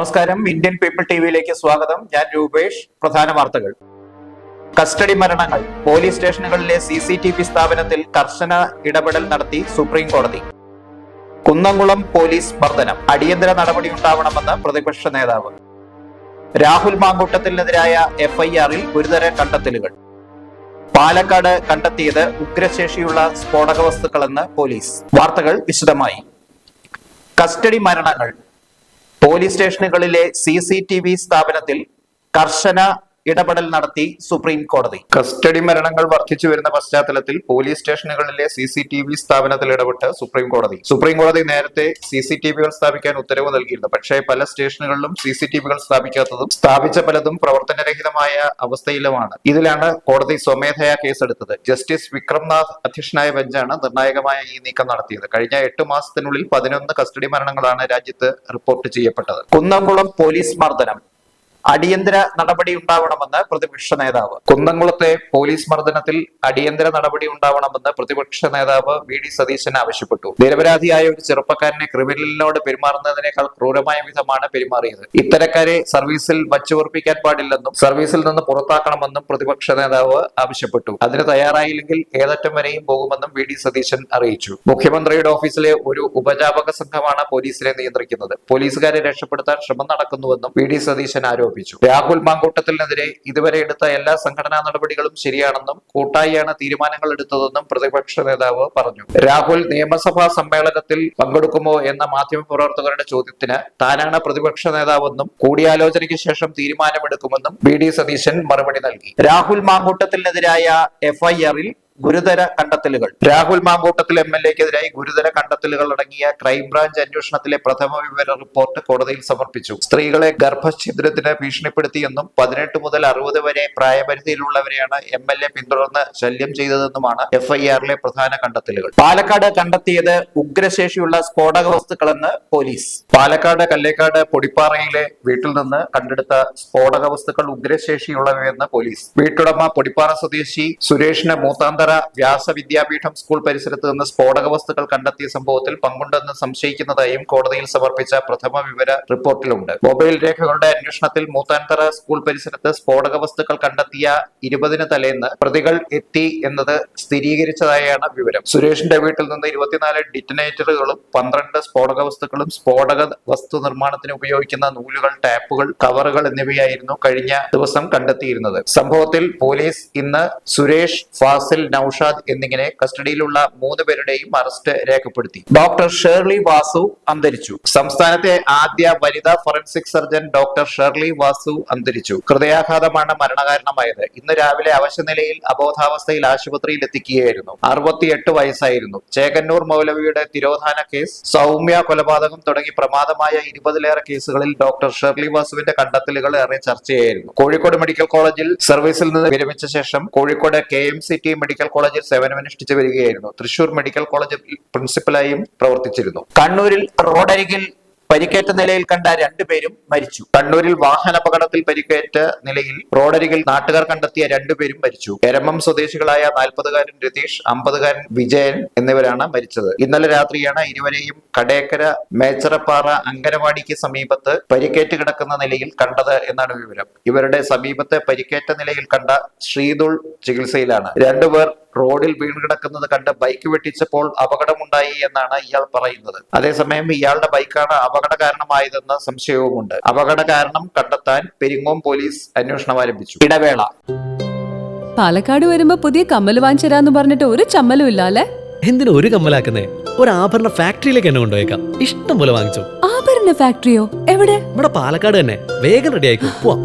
നമസ്കാരം. Indian people ടിവിയിലേക്ക് സ്വാഗതം. ഞാൻ രൂപേഷ്. പ്രധാന വാർത്തകൾ. കസ്റ്റഡി മരണങ്ങൾ. പോലീസ് സ്റ്റേഷനുകളിലെ സി സി ടി വി സ്ഥാപനത്തിൽ കർശന ഇടപെടൽ നടത്തി സുപ്രീം കോടതി. കുന്നംകുളം പോലീസ് മർദ്ദനം. അടിയന്തര നടപടി ഉണ്ടാവണമെന്ന് പ്രതിപക്ഷ നേതാവ്. രാഹുൽ മാങ്കൂട്ടത്തിനെതിരായ എഫ്ഐആറിൽ ഗുരുതര കണ്ടെത്തലുകൾ. പാലക്കാട് കണ്ടെത്തിയത് ഉഗ്രശേഷിയുള്ള സ്ഫോടക വസ്തുക്കളെന്ന് പോലീസ്. വാർത്തകൾ വിശദമായി. കസ്റ്റഡി മരണങ്ങൾ. പോലീസ് സ്റ്റേഷനുകളിലെ സി സി ടി വി സ്ഥാപനത്തിൽ കർശന ഇടപെടൽ നടത്തി സുപ്രീം കോടതി. കസ്റ്റഡി മരണങ്ങൾ വർദ്ധിച്ചു വരുന്ന പശ്ചാത്തലത്തിൽ പോലീസ് സ്റ്റേഷനുകളിലെ സി സി ടി വി സ്ഥാപനത്തിൽ ഇടപെട്ട് സുപ്രീം കോടതി. സുപ്രീം കോടതി നേരത്തെ സി സി ടി വികൾ സ്ഥാപിക്കാൻ ഉത്തരവ് നൽകിയിരുന്നു. പക്ഷേ പല സ്റ്റേഷനുകളിലും സി സി ടി വികൾ സ്ഥാപിക്കാത്തതും സ്ഥാപിച്ച പലതും പ്രവർത്തനരഹിതമായ അവസ്ഥയിലുമാണ്. ഇതിലാണ് കോടതി സ്വമേധയാ കേസെടുത്തത്. ജസ്റ്റിസ് വിക്രംനാഥ് അധ്യക്ഷനായ ബെഞ്ചാണ് നിർണായകമായ ഈ നീക്കം നടത്തിയത്. കഴിഞ്ഞ എട്ട് മാസത്തിനുള്ളിൽ പതിനൊന്ന് കസ്റ്റഡി മരണങ്ങളാണ് രാജ്യത്ത് റിപ്പോർട്ട് ചെയ്യപ്പെട്ടത്. കുന്നംകുളം പോലീസ് മർദ്ദനം. അടിയന്തര നടപടി ഉണ്ടാവണമെന്ന് പ്രതിപക്ഷ നേതാവ്. കുന്നംകുളത്തെ പോലീസ് മർദ്ദനത്തിൽ അടിയന്തര നടപടി ഉണ്ടാവണമെന്ന് പ്രതിപക്ഷ നേതാവ് വി ഡി സതീശൻ ആവശ്യപ്പെട്ടു. നിരപരാധിയായ ഒരു ചെറുപ്പക്കാരനെ ക്രിമിനലിനോട് പെരുമാറുന്നതിനേക്കാൾ ക്രൂരമായ വിധമാണ് പെരുമാറിയത്. ഇത്തരക്കാരെ സർവീസിൽ വച്ചുവർപ്പിക്കാൻ പാടില്ലെന്നും സർവീസിൽ നിന്ന് പുറത്താക്കണമെന്നും പ്രതിപക്ഷ നേതാവ് ആവശ്യപ്പെട്ടു. അതിന് തയ്യാറായില്ലെങ്കിൽ ഏതറ്റം വരെയും പോകുമെന്നും വി ഡി സതീശൻ അറിയിച്ചു. മുഖ്യമന്ത്രിയുടെ ഓഫീസിലെ ഒരു ഉപജാപക സംഘമാണ് പോലീസിനെ നിയന്ത്രിക്കുന്നത്. പോലീസുകാരെ രക്ഷപ്പെടുത്താൻ ശ്രമം നടക്കുന്നുവെന്നും വി ഡി സതീശൻ ആരോപിച്ചു. രാഹുൽ മാങ്കൂട്ടത്തിനെതിരെ ഇതുവരെ എടുത്ത എല്ലാ സംഘടനാ നടപടികളും ശരിയാണെന്നും കൂട്ടായിയാണ് തീരുമാനങ്ങൾ എടുത്തതെന്നും പ്രതിപക്ഷ നേതാവ് പറഞ്ഞു. രാഹുൽ നിയമസഭാ സമ്മേളനത്തിൽ പങ്കെടുക്കുമോ എന്ന മാധ്യമ പ്രവർത്തകരുടെ ചോദ്യത്തിന് താനാണ് പ്രതിപക്ഷ നേതാവെന്നും കൂടിയാലോചനയ്ക്ക് ശേഷം തീരുമാനമെടുക്കുമെന്നും ബി ഡി സതീശൻ മറുപടി നൽകി. രാഹുൽ മാങ്കൂട്ടത്തിനെതിരായ എഫ്ഐആറിൽ ഗുരുതര കണ്ടെത്തലുകൾ. രാഹുൽ മാങ്കൂട്ടത്തിൽ എം എൽ എക്കെതിരായി ഗുരുതര കണ്ടെത്തലുകൾ അടങ്ങിയ ക്രൈംബ്രാഞ്ച് അന്വേഷണത്തിലെ പ്രഥമ വിവര റിപ്പോർട്ട് കോടതിയിൽ സമർപ്പിച്ചു. സ്ത്രീകളെ ഗർഭഛിദ്രത്തിന് ഭീഷണിപ്പെടുത്തിയെന്നും പതിനെട്ട് മുതൽ അറുപത് വരെ പ്രായപരിധിയിലുള്ളവരെയാണ് എം എൽ എ പിന്തുടർന്ന് ശല്യം ചെയ്തതെന്നുമാണ് എഫ്ഐആറിലെ പ്രധാന കണ്ടെത്തലുകൾ. പാലക്കാട് കണ്ടെത്തിയത് ഉഗ്രശേഷിയുള്ള സ്ഫോടക വസ്തുക്കളെന്ന് പോലീസ്. പാലക്കാട് കല്ലേക്കാട് പൊടിപ്പാറയിലെ വീട്ടിൽ നിന്ന് കണ്ടെടുത്ത സ്ഫോടക വസ്തുക്കൾ ഉഗ്രശേഷിയുള്ളവയെന്ന് പോലീസ്. വീട്ടുടമ പൊടിപ്പാറ സ്വദേശി സുരേഷിന് മൂത്താന്തര വ്യാസ വിദ്യാപീഠം സ്കൂൾ പരിസരത്ത് നിന്ന് സ്ഫോടക വസ്തുക്കൾ കണ്ടെത്തിയ സംഭവത്തിൽ പങ്കുണ്ടെന്ന് സംശയിക്കുന്നതായും കോടതിയിൽ സമർപ്പിച്ച പ്രഥമ വിവര റിപ്പോർട്ടിലുണ്ട്. മൊബൈൽ രേഖകളുടെ അന്വേഷണത്തിൽ മൂത്താൻതറ സ്കൂൾ പരിസരത്ത് സ്ഫോടക വസ്തുക്കൾ കണ്ടെത്തിയ ഇരുപതിന് തലേന്ന് പ്രതികൾ എത്തി എന്നത് സ്ഥിരീകരിച്ചതായാണ് വിവരം. സുരേഷിന്റെ വീട്ടിൽ നിന്ന് ഇരുപത്തിനാല് ഡിറ്റനേറ്ററുകളും പന്ത്രണ്ട് സ്ഫോടക വസ്തുക്കളും സ്ഫോടക വസ്തു നിർമ്മാണത്തിന് ഉപയോഗിക്കുന്ന നൂലുകൾ ടാപ്പുകൾ കവറുകൾ എന്നിവയായിരുന്നു കഴിഞ്ഞ ദിവസം കണ്ടെത്തിയിരുന്നത്. സംഭവത്തിൽ പോലീസ് ഇന്ന് സുരേഷ് ഫാസിൽ നൌഷാദ് എന്നിങ്ങനെ കസ്റ്റഡിയിലുള്ള മൂന്ന് പേരുടെയും അറസ്റ്റ് രേഖപ്പെടുത്തി. ഡോക്ടർ ഷേർലി വാസു അന്തരിച്ചു. സംസ്ഥാനത്തെ ആദ്യ വനിതാ forensic surgeon doctor Shirley Vasu അന്തരിച്ചു. ഹൃദയാഘാതമാണ് മരണകാരണമായത്. ഇന്ന് രാവിലെ അവശനിലയിൽ അബോധാവസ്ഥയിൽ ആശുപത്രിയിൽ എത്തിക്കുകയായിരുന്നു. അറുപത്തിയെട്ട് വയസ്സായിരുന്നു. ചേകന്നൂർ മൗലവിയുടെ തിരോധാന കേസ് സൗമ്യ കൊലപാതകം തുടങ്ങി പ്രമാദമായ ഇരുപതിലേറെ കേസുകളിൽ ഡോക്ടർ ഷെർലി വാസുവിന്റെ കണ്ടെത്തലുകൾ ഏറെ ചർച്ചയായിരുന്നു. കോഴിക്കോട് മെഡിക്കൽ കോളേജിൽ സർവീസിൽ നിന്ന് വിരമിച്ച ശേഷം Kozhikode K M C T medical കോളേജിൽ സേവനമനുഷ്ഠിച്ചു വരികയായിരുന്നു. തൃശൂർ മെഡിക്കൽ കോളേജിൽ പ്രിൻസിപ്പലായും പ്രവർത്തിച്ചിരുന്നു. കണ്ണൂരിൽ റോഡരികിൽ പരിക്കേറ്റ നിലയിൽ കണ്ട രണ്ടുപേരും മരിച്ചു. കണ്ണൂരിൽ വാഹനാപകടത്തിൽ പരിക്കേറ്റ നിലയിൽ റോഡരികിൽ നാട്ടുകാർ കണ്ടെത്തിയ രണ്ടുപേരും മരിച്ചു. എരമം സ്വദേശികളായ നാൽപ്പതുകാരൻ രതീഷ് അമ്പതുകാരൻ വിജയൻ എന്നിവരാണ് മരിച്ചത്. ഇന്നലെ രാത്രിയാണ് ഇരുവരെയും കടേക്കര മേച്ചറപ്പാറ അങ്കനവാടിക്ക് സമീപത്ത് പരിക്കേറ്റ് കിടക്കുന്ന നിലയിൽ കണ്ടത് എന്നാണ് വിവരം. ഇവരുടെ സമീപത്തെ പരിക്കേറ്റ നിലയിൽ കണ്ട ശ്രീതുൾ ചികിത്സയിലാണ്. രണ്ടുപേർ റോഡിൽ വീണ് കിടക്കുന്നത് കണ്ട് ബൈക്ക് വെട്ടിച്ചപ്പോൾ അപകടമുണ്ടായി എന്നാണ് ഇയാൾ പറയുന്നത്. അതേസമയം ഇയാളുടെ ബൈക്കാണ് അപകട കാരണമായതെന്ന സംശയവുമുണ്ട്. അപകട കാരണം കണ്ടെത്താൻ പെരിങ്ങോം പോലീസ് അന്വേഷണം ആരംഭിച്ചു. ഇടവേള. പാലക്കാട് വരുമ്പോ പുതിയ കമ്മൽ വാങ്ങിച്ചരാന്ന് പറഞ്ഞിട്ട് ഒരു ചമ്മലും ഇല്ല അല്ലെ എന്തിനു ഒരു കമ്മലാക്കുന്നേ? ഒരു ആഭരണ ഫാക്ടറിയിലേക്ക് എന്നെ കൊണ്ടുപോയേക്കാം. ഇഷ്ടം പോലെ വാങ്ങിച്ചു. ആഭരണ ഫാക്ടറിയോ? എവിടെ? ഇവിടെ പാലക്കാട് തന്നെ. വേഗം റെഡി ആയിക്കോ. പോവാം.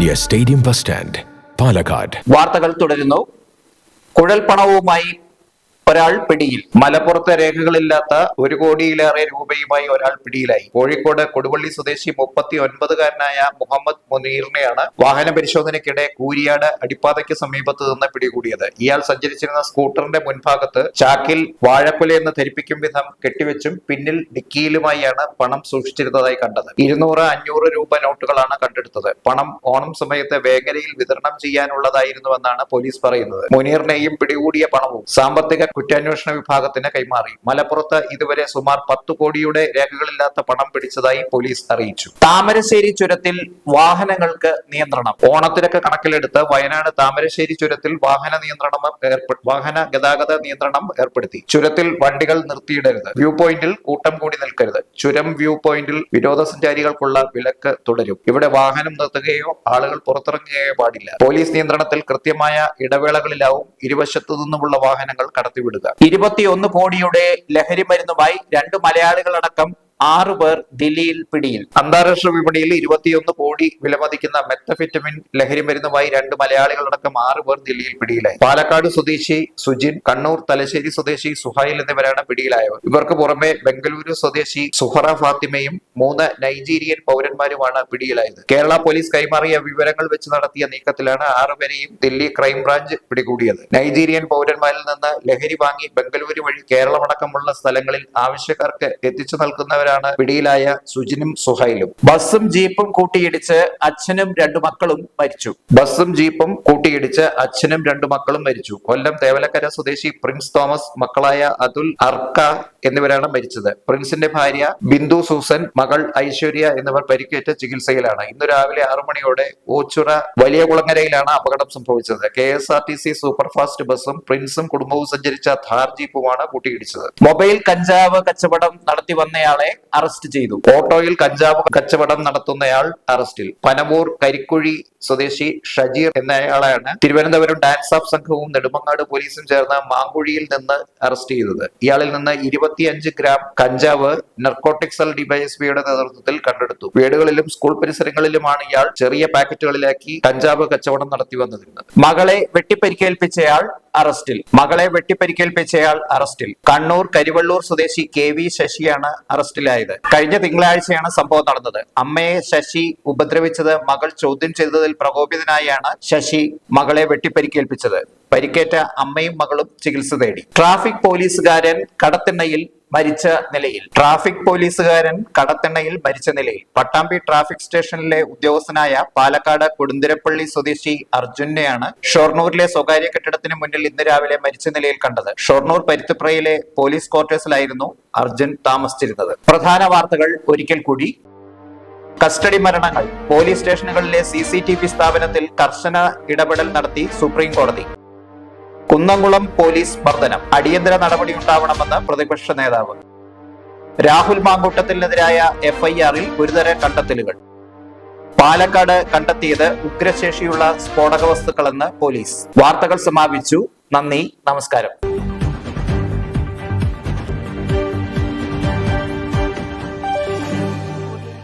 near stadium bus stand Palakkad വാർത്തകൾ തുടരുന്നു. കുഴൽപ്പണവുമായി ഒരാൾ പിടിയിൽ. മലപ്പുറത്തെ രേഖകളില്ലാത്ത ഒരു കോടിയിലേറെ രൂപയുമായി ഒരാൾ പിടിയിലായി. കോഴിക്കോട് കൊടുവള്ളി സ്വദേശി മുപ്പത്തി ഒൻപതുകാരനായ മുഹമ്മദ് മുനീറിനെയാണ് വാഹന പരിശോധനയ്ക്കിടെ കൂരിയാട് അടിപ്പാതയ്ക്ക് സമീപത്ത് നിന്ന് പിടികൂടിയത്. ഇയാൾ സഞ്ചരിച്ചിരുന്ന സ്കൂട്ടറിന്റെ മുൻഭാഗത്ത് ചാക്കിൽ വാഴക്കുല എന്ന് ധരിപ്പിക്കും വിധം കെട്ടിവെച്ചും പിന്നിൽ ഡിക്കിയിലുമായാണ് പണം സൂക്ഷിച്ചിരുന്നതായി കണ്ടത്. ഇരുന്നൂറ് അഞ്ഞൂറ് രൂപ നോട്ടുകളാണ് കണ്ടെടുത്തത്. പണം ഓണം സമയത്ത് വേങ്ങരയിൽ വിതരണം ചെയ്യാനുള്ളതായിരുന്നുവെന്നാണ് പോലീസ് പറയുന്നത്. മുനീറിനെയും പിടികൂടിയ പണവും സാമ്പത്തിക കുറ്റാന്വേഷണ വിഭാഗത്തിന് കൈമാറി. മലപ്പുറത്ത് ഇതുവരെ സുമാർ പത്ത് കോടിയുടെ രേഖകളില്ലാത്ത പണം പിടിച്ചതായി പോലീസ് അറിയിച്ചു. താമരശ്ശേരി ചുരത്തിൽ വാഹനങ്ങൾക്ക് നിയന്ത്രണം. ഓണത്തിരക്ക് കണക്കിലെടുത്ത് വയനാട് താമരശ്ശേരി ചുരത്തിൽ വാഹന നിയന്ത്രണം വാഹന ഗതാഗത നിയന്ത്രണം ഏർപ്പെടുത്തി. ചുരത്തിൽ വണ്ടികൾ നിർത്തിയിടരുത്. വ്യൂ പോയിന്റിൽ കൂട്ടം കൂടി നിൽക്കരുത്. ചുരം വ്യൂ പോയിന്റിൽ വിനോദസഞ്ചാരികൾക്കുള്ള വിലക്ക് തുടരും. ഇവിടെ വാഹനം നിർത്തുകയോ ആളുകൾ പുറത്തിറങ്ങുകയോ പാടില്ല. പോലീസ് നിയന്ത്രണത്തിൽ കൃത്യമായ ഇടവേളകളിലാവും ഇരുവശത്തു നിന്നുമുള്ള വാഹനങ്ങൾ കടത്തിവിടുക ഇരുപത്തിയൊന്ന് കോടിയുടെ ലഹരി മരുന്നുമായി രണ്ട് മലയാളികളടക്കം ആറു പേർ ദില്ലിയിൽ പിടിയിൽ. അന്താരാഷ്ട്ര വിപണിയിൽ ഇരുപത്തിയൊന്ന് കോടി വിലമതിക്കുന്ന മെത്തഫിറ്റമിൻ ലഹരി മരുന്നുമായി രണ്ട് മലയാളികളടക്കം ആറ് പേർ ദില്ലിയിൽ പിടിയിലായി. പാലക്കാട് സ്വദേശി സുജിൻ കണ്ണൂർ തലശ്ശേരി സ്വദേശി സുഹൈൽ എന്നിവരാണ് പിടിയിലായവർ. ഇവർക്ക് പുറമെ ബംഗളൂരു സ്വദേശി സുഹറ ഫാത്തിമയും മൂന്ന് നൈജീരിയൻ പൗരന്മാരുമാണ് പിടിയിലായത്. കേരള പോലീസ് കൈമാറിയ വിവരങ്ങൾ വെച്ച് നടത്തിയ നീക്കത്തിലാണ് ആറുപേരെയും ദില്ലി ക്രൈംബ്രാഞ്ച് പിടികൂടിയത്. നൈജീരിയൻ പൗരന്മാരിൽ നിന്ന് ലഹരി വാങ്ങി ബംഗളൂരു വഴി കേരളമടക്കമുള്ള സ്ഥലങ്ങളിൽ ആവശ്യക്കാർക്ക് എത്തിച്ചു നൽകുന്നവരാണ് പിടിയിലായ സുജിനും സുഹൈലും. ബസ്സും ജീപ്പും കൂട്ടിയിടിച്ച് അച്ഛനും രണ്ടു മക്കളും മരിച്ചു. ബസ്സും ജീപ്പും കൂട്ടിയിടിച്ച് അച്ഛനും രണ്ടു മക്കളും മരിച്ചു. കൊല്ലം തേവലക്കര സ്വദേശി പ്രിൻസ് തോമസ് മക്കളായ അതുൽ അർക്ക എന്നിവരാണ് മരിച്ചത്. പ്രിൻസിന്റെ ഭാര്യ ബിന്ദു സൂസൻ മകൾ ഐശ്വര്യ എന്നിവർ പരിക്കേറ്റ് ചികിത്സയിലാണ്. ഇന്ന് രാവിലെ ആറു മണിയോടെ ഓച്ചുറ വലിയ കുളങ്ങരയിലാണ് അപകടം സംഭവിച്ചത്. K S R T C superfast ബസ്സും പ്രിൻസും കുടുംബവും സഞ്ചരിച്ച ധാർ ജീപ്പുമാണ് കൂട്ടിയിടിച്ചത്. മൊബൈൽ കഞ്ചാവ് കച്ചവടം നടത്തി വന്നയാളെ അറസ്റ്റ് ചെയ്തു. ഓട്ടോയിൽ കഞ്ചാവ് കച്ചവടം നടത്തുന്നയാൾ അറസ്റ്റിൽ പനമൂർ കരിക്കുഴി സ്വദേശി ഷജീർ എന്നയാളാണ് തിരുവനന്തപുരം ഡാൻസ് ഓഫ് സംഘവും നെടുമങ്ങാട് പോലീസും ചേർന്ന് മാങ്കുഴിയിൽ നിന്ന് അറസ്റ്റ് ചെയ്തത്. ഇയാളിൽ നിന്ന് ഇരുപത്തിയഞ്ച് ഗ്രാം കഞ്ചാവ് നർക്കോട്ടിക്സൽ ഡിവൈഎസ്പിയുടെ നേതൃത്വത്തിൽ കണ്ടെടുത്തു. വീടുകളിലും സ്കൂൾ പരിസരങ്ങളിലുമാണ് ഇയാൾ ചെറിയ പാക്കറ്റുകളിലാക്കി കഞ്ചാവ് കച്ചവടം നടത്തി വന്നിരുന്നത്. മകളെ വെട്ടിപ്പരിക്കേൽപ്പിച്ചയാൾ അറസ്റ്റിൽ. മകളെ വെട്ടിപ്പരിക്കേൽപ്പിച്ചയാൾ അറസ്റ്റിൽ. കണ്ണൂർ കരിവള്ളൂർ സ്വദേശി കെ വി ശശിയാണ് അറസ്റ്റിലായത്. കഴിഞ്ഞ തിങ്കളാഴ്ചയാണ് സംഭവം നടന്നത്. അമ്മയെ ശശി ഉപദ്രവിച്ചത് മകൾ ചോദ്യം ചെയ്തതിൽ പ്രകോപിതനായാണ് ശശി മകളെ വെട്ടിപ്പരിക്കേൽപ്പിച്ചത്. പരിക്കേറ്റ അമ്മയും മകളും ചികിത്സ തേടി. ട്രാഫിക് പോലീസുകാരൻ കടത്തിണ്ണയിൽ മരിച്ച നിലയിൽ. ട്രാഫിക് പോലീസുകാരൻ കടത്തിണ്ണയിൽ മരിച്ച നിലയിൽ. പട്ടാമ്പി ട്രാഫിക് സ്റ്റേഷനിലെ ഉദ്യോഗസ്ഥനായ പാലക്കാട് കൊടുന്തിരപ്പള്ളി സ്വദേശി അർജുനെയാണ് ഷൊർണൂരിലെ സ്വകാര്യ കെട്ടിടത്തിന് മുന്നിൽ ഇന്ന് രാവിലെ മരിച്ച നിലയിൽ കണ്ടത്. ഷൊർണൂർ പരുത്തിപ്രയിലെ പോലീസ് ക്വാർട്ടേഴ്സിലായിരുന്നു അർജുൻ താമസിച്ചിരുന്നത്. പ്രധാന വാർത്തകൾ ഒരിക്കൽ കൂടി. കസ്റ്റഡി മരണങ്ങൾ. പോലീസ് സ്റ്റേഷനുകളിലെ സി സ്ഥാപനത്തിൽ കർശന ഇടപെടൽ നടത്തി സുപ്രീം കോടതി. കുന്നംകുളം പോലീസ് മർദ്ദനം. അടിയന്തര നടപടി ഉണ്ടാവണമെന്ന് പ്രതിപക്ഷ നേതാവ്. രാഹുൽ മാങ്കൂട്ടത്തിനെതിരായ എഫ്ഐആറിൽ ഗുരുതര കണ്ടെത്തലുകൾ. പാലക്കാട് കണ്ടെത്തിയത് ഉഗ്രശേഷിയുള്ള സ്ഫോടക വസ്തുക്കളെന്ന് പോലീസ്. വാർത്തകൾ സമാപിച്ചു. നന്ദി. നമസ്കാരം.